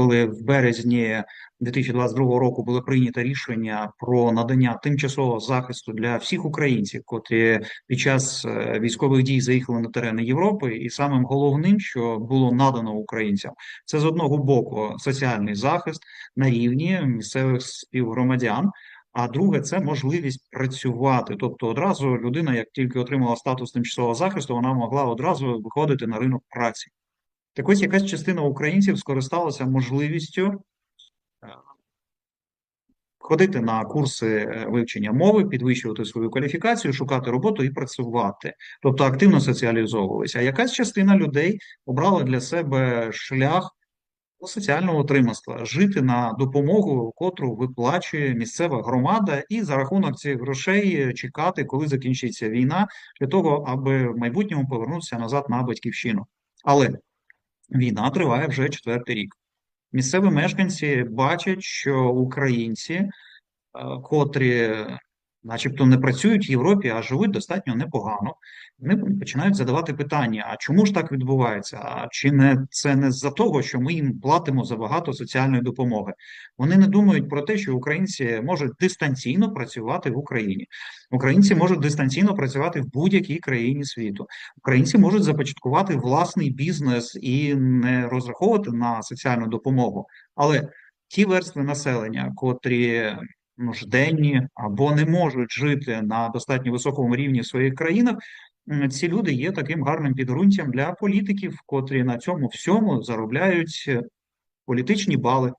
коли в березні 2022 року було прийнято рішення про надання тимчасового захисту для всіх українців, котрі під час е, військових дій заїхали на терени Європи, і самим головним, що було надано українцям, це з одного боку соціальний захист на рівні місцевих співгромадян. А друге, це можливість працювати. Тобто, одразу людина, як тільки отримала статус тимчасового захисту, вона могла одразу виходити на ринок праці. Так ось якась частина українців скористалася можливістю е, ходити на курси е, вивчення мови, підвищувати свою кваліфікацію, шукати роботу і працювати, тобто активно соціалізовувалися. А якась частина людей обрала для себе шлях соціального утриманства, жити на допомогу, котру виплачує місцева громада, і за рахунок цих грошей чекати, коли закінчиться війна, для того, аби в майбутньому повернутися назад на батьківщину. Але війна триває вже четвертий рік. Місцеві мешканці бачать, що українці, е, котрі начебто не працюють в Європі, а живуть достатньо непогано, вони починають задавати питання: а чому ж так відбувається? А чи не це не з-за того, що ми їм платимо забагато соціальної допомоги? Вони не думають про те, що українці можуть дистанційно працювати в Україні. Українці можуть дистанційно працювати в будь-якій країні світу. Українці можуть започаткувати власний бізнес і не розраховувати на соціальну допомогу. Але ті верстви населення, котрі нужденні або не можуть жити на достатньо високому рівні в своїх країнах, ці люди є таким гарним підґрунтям для політиків, котрі на цьому всьому заробляють е, політичні бали.